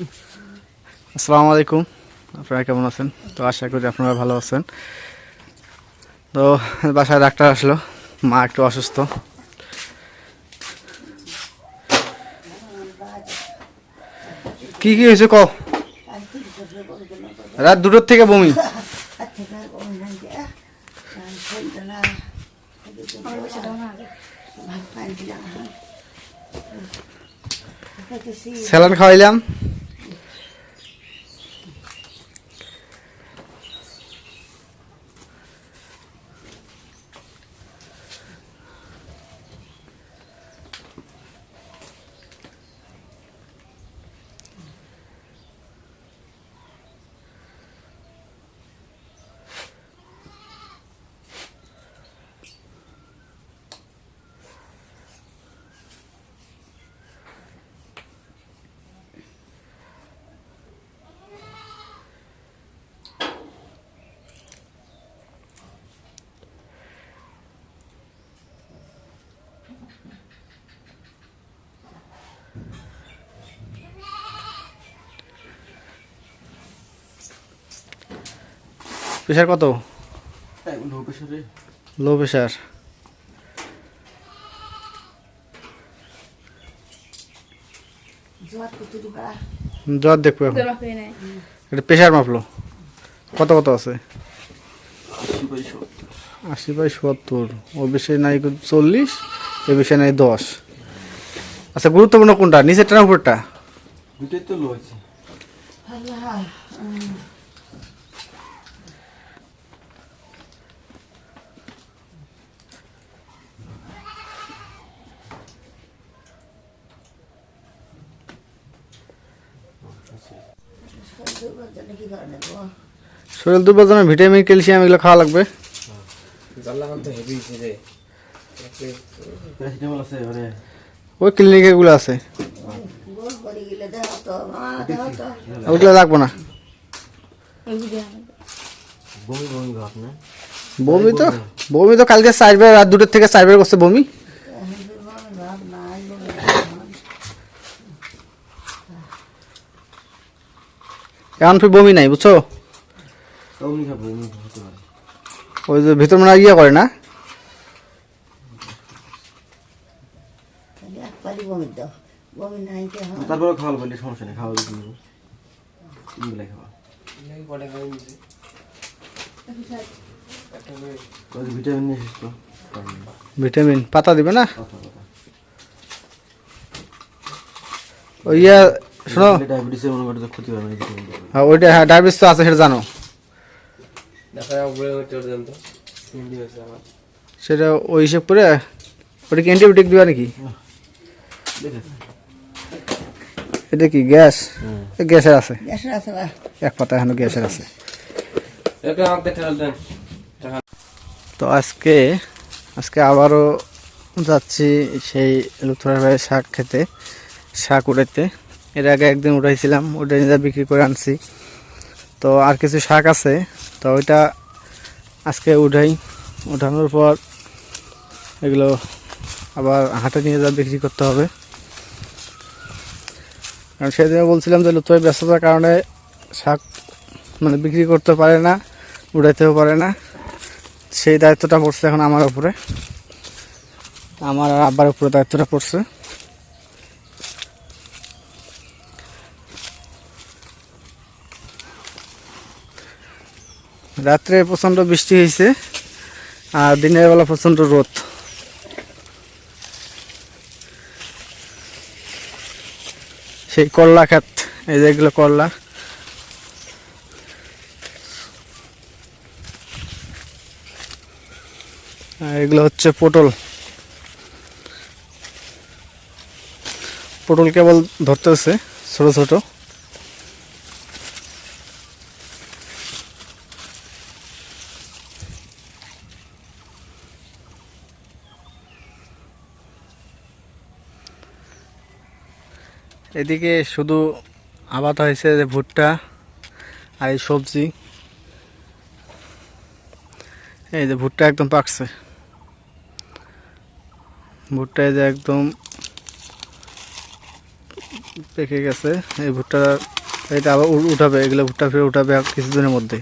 আসসালামু আলাইকুম। আপনারা কেমন আছেন? তো আশা করি আপনারা ভালো আছেন। তো বাসায় ডাক্তার আসলো। মা একটু অসুস্থ। কি কি হয়েছে ক রাত দুটোর থেকে বমি। স্যালান খাওয়াইলাম। প্রেশার কত? লো প্রেশারে জ্বর দেখব এখন। এটা প্রেশার মাপলো। কত কত আছে? আশি আশি বাই সত্তর। ও বেশি নাই চল্লিশ এ বেশি নাই দশ। আচ্ছা গুরুত্বপূর্ণ কোনটা? নিচেরটা না উপরটা? দুটোই তো লো আছে। শরীর দুর্বল জন্য ভিটামিন ক্যালসিয়াম এগুলো খাওয়া লাগবে। মানে ওই ক্লিনিকে এগুলো আছে। ওগুলো লাগবো না। বমি বমি না। বমি তো বমি তো কালকে চারবার রাত দুটোর থেকে চারবার করছে বমি। এখন ফির বমি নাই বুঝছ? ওই যে ভিতর মানে ইয়ে করে না? তারপরে খাওয়াল বললে সমস্যা নেই খাওয়া। দিতে খাওয়া ভিটামিন ভিটামিন পাতা দিবে না? ইয়া শোনো। ডায়াবেটিসের মনে করতে ক্ষতি হয় না। হ্যাঁ, ওইটা হ্যাঁ ডায়াবেটিস তো আছে সেটা জানো। সেটা ওই হিসেব করে ওটা কি অ্যান্টিবায়োটিক দিবা নাকি? দেখে এটা কি গ্যাস? গ্যাসের আছে। গ্যাসের আছে বা এক পাতা এখনও গ্যাসের আছে। তো আজকে আজকে আবারও যাচ্ছি সেই লুথুরার ভাইয়ের শাক খেতে শাক উঠাইতে এর আগে একদিন উঠাইছিলাম ওটা নিজে বিক্রি করে আনছি। তো আর কিছু শাক আছে, তো ওইটা আজকে উঠাই। উঠানোর পর এগুলো আবার হাটে নিয়ে যা বিক্রি করতে হবে। কারণ সেদিনে বলছিলাম যে লুথুরাই ব্যস্ততার কারণে শাক মানে বিক্রি করতে পারে না উড়াইতেও পারে না। সেই দায়িত্বটা পড়ছে এখন আমার উপরে। আমার আর আব্বার উপরে দায়িত্বটা পড়ছে। রাত্রে প্রচণ্ড বৃষ্টি হয়েছে আর দিনের বেলা প্রচণ্ড রোদ। সেই করলা খাত এই যে এগুলো করলা। এগুলো হচ্ছে পটল। পটল কেবল ধরতে হচ্ছে ছোট ছোট। এদিকে শুধু আবাদ হয়েছে যে ভুট্টা আর সবজি। এই যে ভুট্টা একদম পাকছে। ভুট্টা এই যে একদম পেকে গেছে। এই ভুট্টা এটা আবার উঠাবে, এগুলো ভুট্টা ফিরে উঠাবে কিছুদিনের মধ্যে।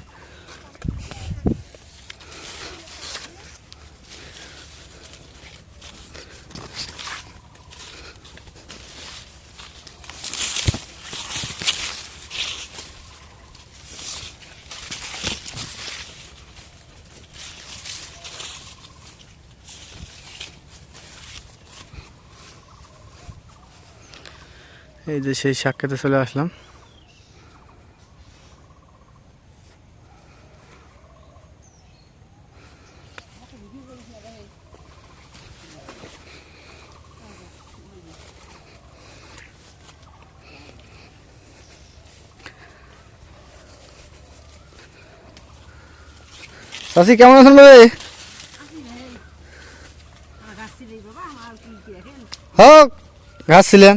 যে সেই শাক খেতে চলে আসলাম। চাষি কেমন আছেন ভাই? হোক ঘাস ছিলেন।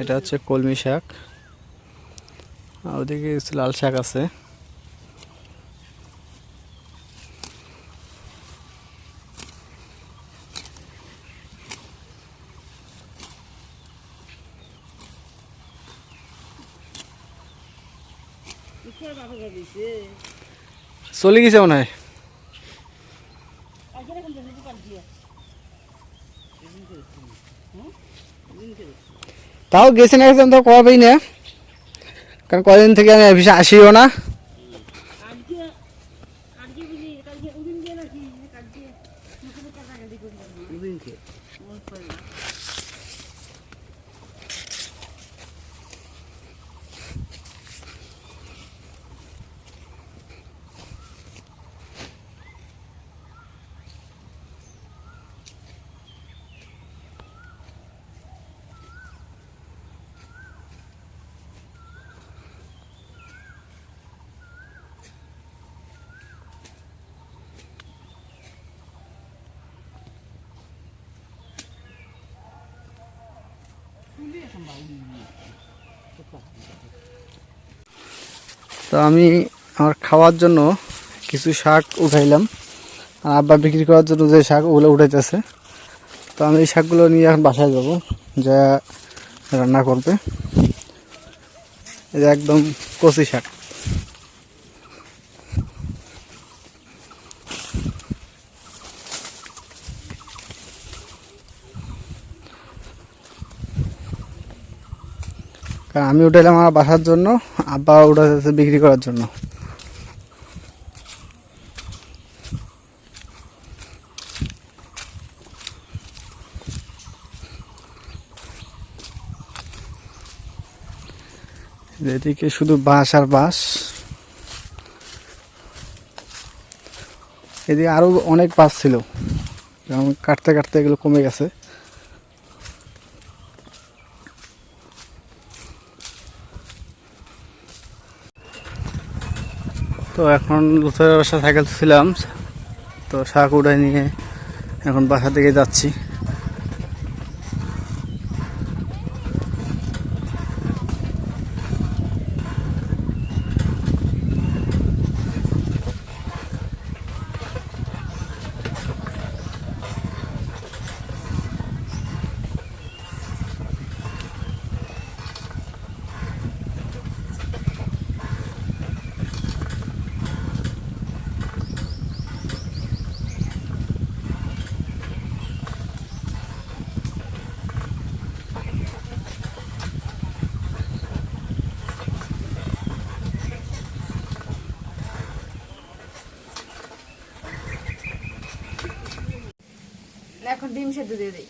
এটা হচ্ছে কলমি শাক। আর ওদিকে লাল শাক আছে। চলে গেছে মনে হয়। তাও গেছে না গেছে তো কবেই না কারণ কদিন থেকে আমি অফিসে আসিও না। তো আমি আমার খাওয়ার জন্য কিছু শাক উঠাইলাম। আর আব্বা বিক্রি করার জন্য যে শাক ওগুলো উঠাইতেছে, তো আমি এই শাকগুলো নিয়ে এখন বাসায় যাব, যা রান্না করবে। একদম কচি শাক। আমি উঠাইলাম আমার বাসার জন্য, আব্বা উঠাইতেছে বিক্রি করার জন্য। এদিকে শুধু বাঁশ আর বাঁশ। এদিকে আরও অনেক বাঁশ ছিল কাটতে কাটতে এগুলো কমে গেছে। তো এখন লুথের বাসা সাইকেল ছিলাম তো শাক উঠাই নিয়ে এখন বাসা থেকে যাচ্ছি এখন সেদ্ধ দিয়ে দিই।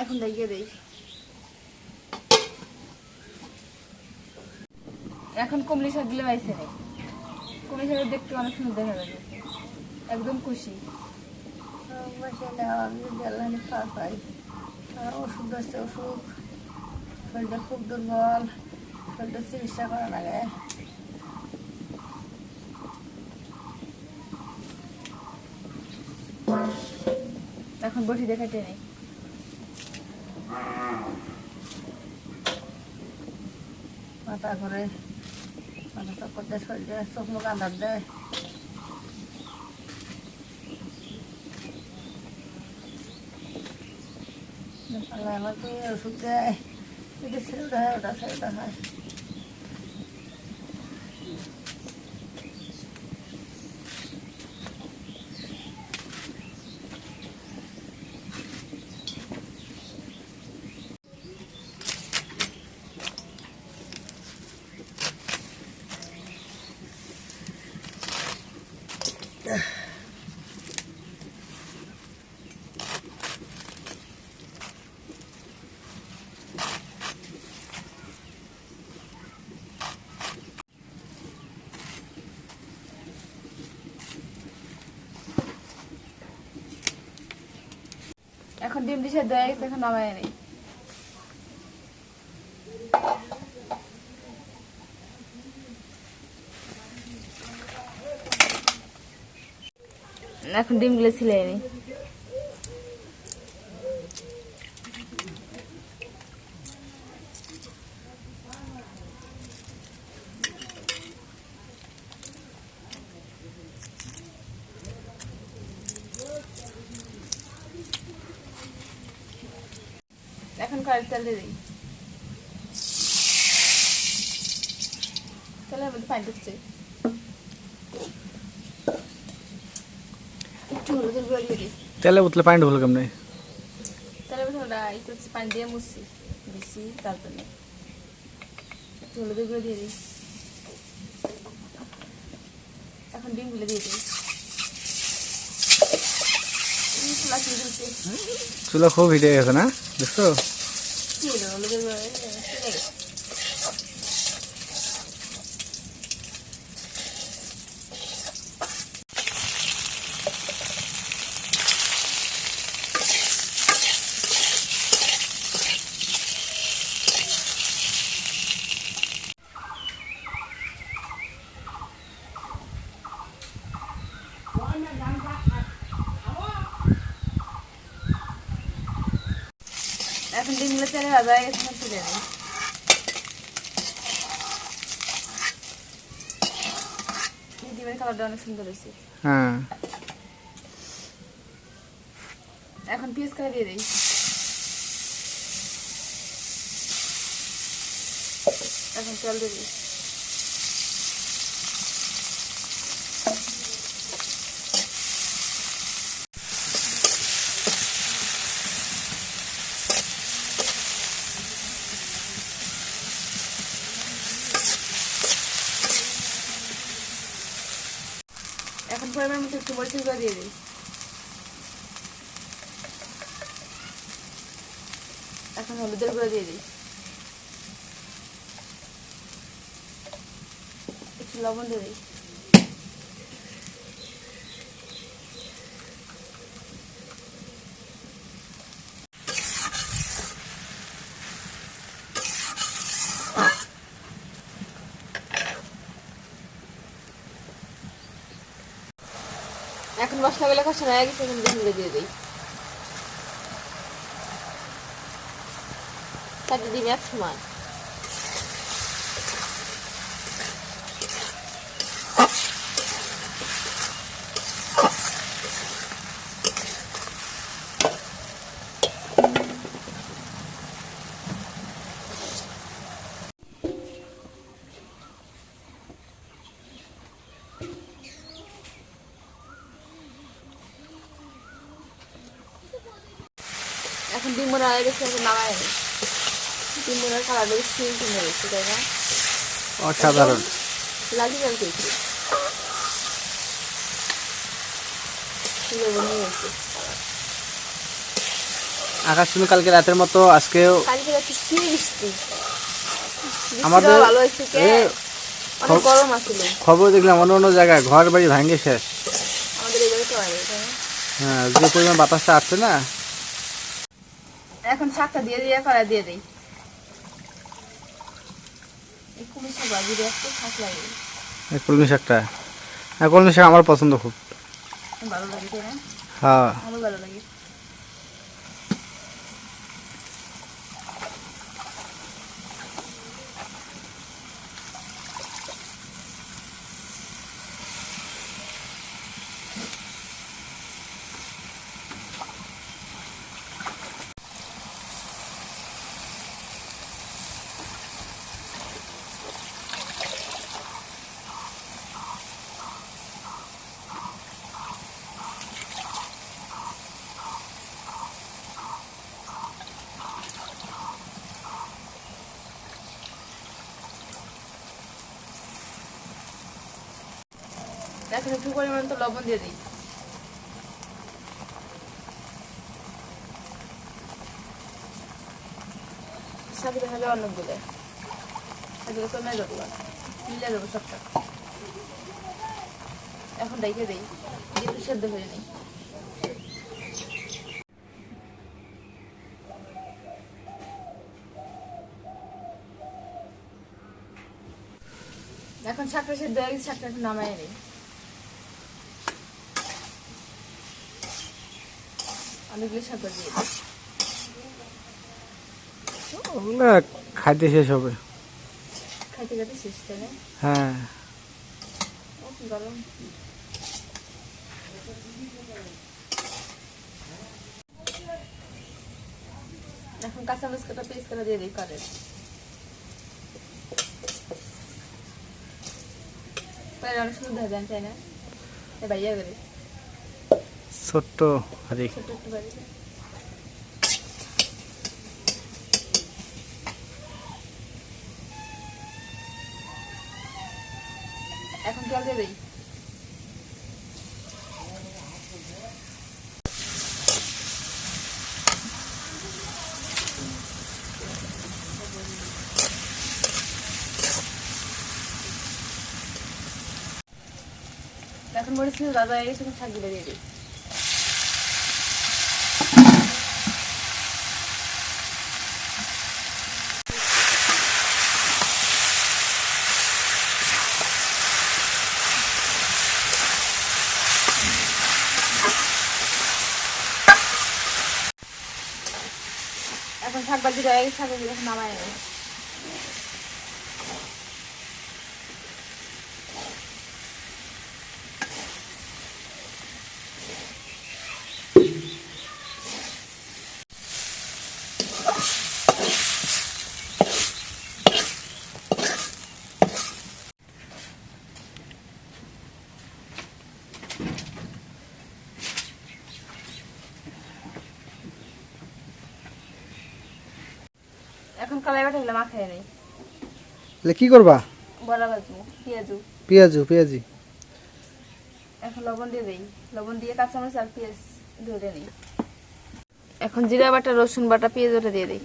এখন এখন দেখিয়ে দেই। এখন কমলি শাকগুলো বাইছে নেই কমলি শাক দেখতে অনেক সুন্দর দেখা যাচ্ছে। একদম খুশি। ওষুধ আছে, ওষুধ শরীরটা খুব দুর্বল শরীরটা চিকিৎসা করা লাগে এখন বসি দেখাতে নেই। মাথা ঘুরে মাথা চক্কর দেয় শরীরে চোখ মুখ আন্দার দেয় আল্লাহ আমাকে ওষুধ দেয়। এটা ছেলেটা হয় ওটা ছেলেটা হয় এখন ডিম ডিশে দেয় গেছে এখন নামায় নেই এখন ডিমগুলো ছিলে নি। এখন কড়াই তেল দিয়ে দিই। তেলের মধ্যে পানি ঢুকছে। একটু হলুদের গুঁড়ো দিয়ে দিই। তেলে উতলে পানি ঢুকলো কেমনে? তেলের ওটা একটু পানি দিয়ে মুছছি দিচ্ছি তারপরে একটু হলুদের গুঁড়ো দিয়ে দিই। এখন ডিমগুলো দিয়ে দিই। চুলা খুব হিটে গেছে না? দেখছ? কি হলো হলুদের গুঁড়ো এই, চলে গেছে। এখন ডিমগুলো তেলে ভাজা হয়ে গেছে এখন তুলে নেই এই ডিমের হয়েছে। হ্যাঁ। এখন পিস করে দিয়ে দিই। এখন চল দিয়ে পরিমাণ মতো একটু মরিচের গুঁড়ো দিয়ে দিই। এখন হলুদের গুঁড়া দিয়ে দিই। একটু লবণ দিয়ে দিই। এখন মশলাগুলো কষানো হয়ে গেছে এখন ডিমগুলো দিয়ে দিই। তাকে ডিম এক সমান এখন সুন্দর হয়েছে তাই না? অসাধারণ। খেয়েছি আকাশ তুমি কালকে রাতের মতো আজকেও কালকে রাতে কি বৃষ্টি? আমাদের ভালো হয়েছে খবর দেখলাম অন্য অন্য জায়গায় ঘর বাড়ি ভাঙে শেষ? হ্যাঁ যে পরিমাণ বাতাসটা আসছে না এখন শাকটা দিয়ে দিয়ে করা দিয়ে দিই। এই শাক ভাজি একটু শাক লাগে এই কলমি শাকটা। হ্যাঁ কলমি শাক আমার পছন্দ খুব। ভালো লাগে হ্যাঁ। আমার ভালো লাগে। একটু পরিমাণ তো লবণ দিয়ে দিই। সাথে হবে অনেকগুলো। এগুলো কমে দেবো মিলে সবটা। এখন দেখে দিই। একটু সেদ্ধ হয়ে নিই এখন শাকটা সেদ্ধ হয়ে গেছে, শাকটা একটু নামাই নিই। অনেকগুলো শাক দিয়ে ওগুলো খাইতে শেষ হবে। খাইতে খাইতে শেষ তাই না? হ্যাঁ। গরম। এখন কাঁচা মরিচটা পেস্ট করে দিয়ে দিই করে পরে অনেক সুন্দর যায় তাই না? ভাইয়া করে। ছোট্ট বাড়ি এখন জল মরিচ দাদা এসে শাকগুলো দিয়ে এখন শাক ভাজি হয়ে নেই। তাহলে কি করবা? বড়া ভাজবো পেঁয়াজু। পেঁয়াজু পেঁয়াজি। এখন লবণ দিয়ে দিই। লবণ দিয়ে কাঁচামরিচ আর পেঁয়াজ ধরে নিই। এখন জিরা বাটা রসুন বাটা পেঁয়াজ ওটা দিয়ে দিই।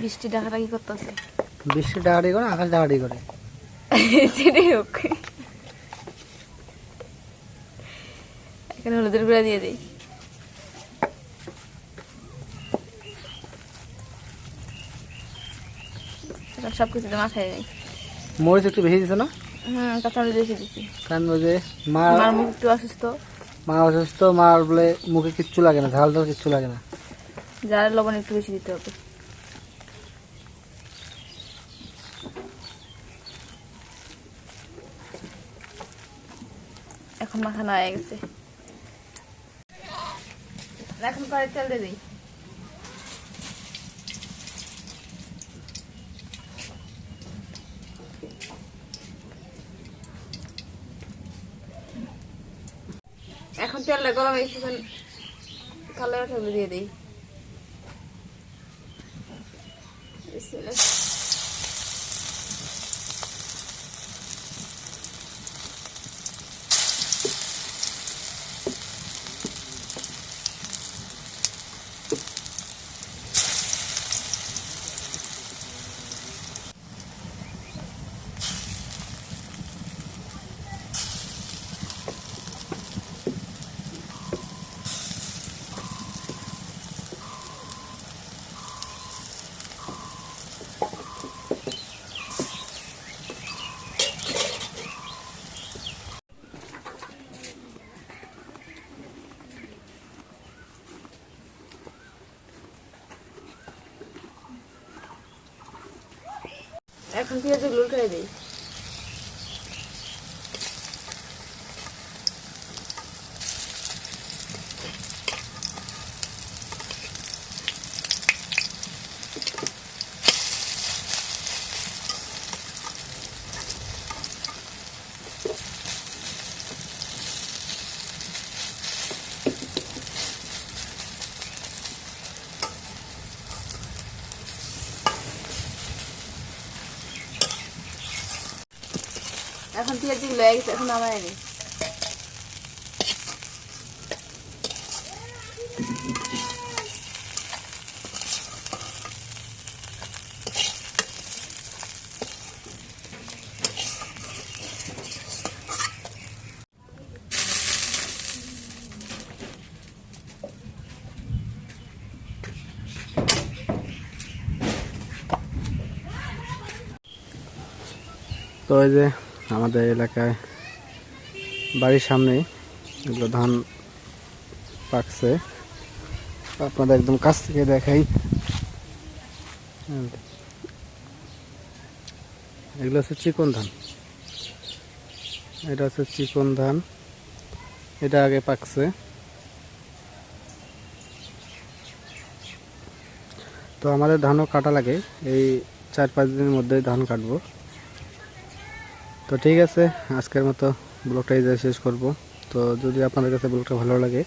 বৃষ্টি ডাকাটা কি করতেছে। বৃষ্টি ডাকাডি করে আকাশ ডাকাডি করে। সেটাই হোক। এখানে হলুদের গুঁড়া দিয়ে দিই। সব কিছুতে নেই। মরিচ একটু বেশি দিছো না? হুম কাঁচামরিচ বেশি দিছি। কারণ ওই যে মা আমার মুখ একটু অসুস্থ। মা অসুস্থ মার বলে মুখে কিচ্ছু লাগে না ঝাল ঝাল কিচ্ছু লাগে না। যার লবণ একটু বেশি দিতে হবে। এখন মাখানো হয়ে গেছে। এখন কড়াই তেল দিয়ে দিই। এখন তেলটা গরম হয়েছে এখন কালো ঠেলে দিয়ে দিই। এখন পেঁয়াজগুলো উঠাই দিই। এখন পেঁয়াজগুলো হয়ে গেছে এখন নামাই নি। তো এই যে আমাদের এলাকায় বাড়ির সামনে এগুলো ধান পাকছে। আপনাদের একদম কাছ থেকে দেখাই। এগুলো হচ্ছে চিকন ধান। এটা হচ্ছে চিকন ধান। এটা আগে পাকছে। তো আমাদের ধানও কাটা লাগে। এই চার পাঁচ দিনের মধ্যে ধান কাটবো। তো ঠিক আছে, আজকের মতো ব্লগটা এই শেষ করব। তো যদি আপনাদের কাছে ব্লগটা ভালো লাগে,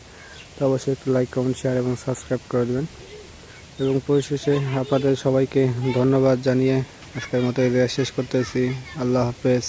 তো অবশ্যই একটু লাইক কমেন্ট শেয়ার এবং সাবস্ক্রাইব করে দেবেন। এবং পরিশেষে আপনাদের সবাইকে ধন্যবাদ জানিয়ে আজকের মতো এই শেষ করতেছি। আল্লাহ হাফেজ।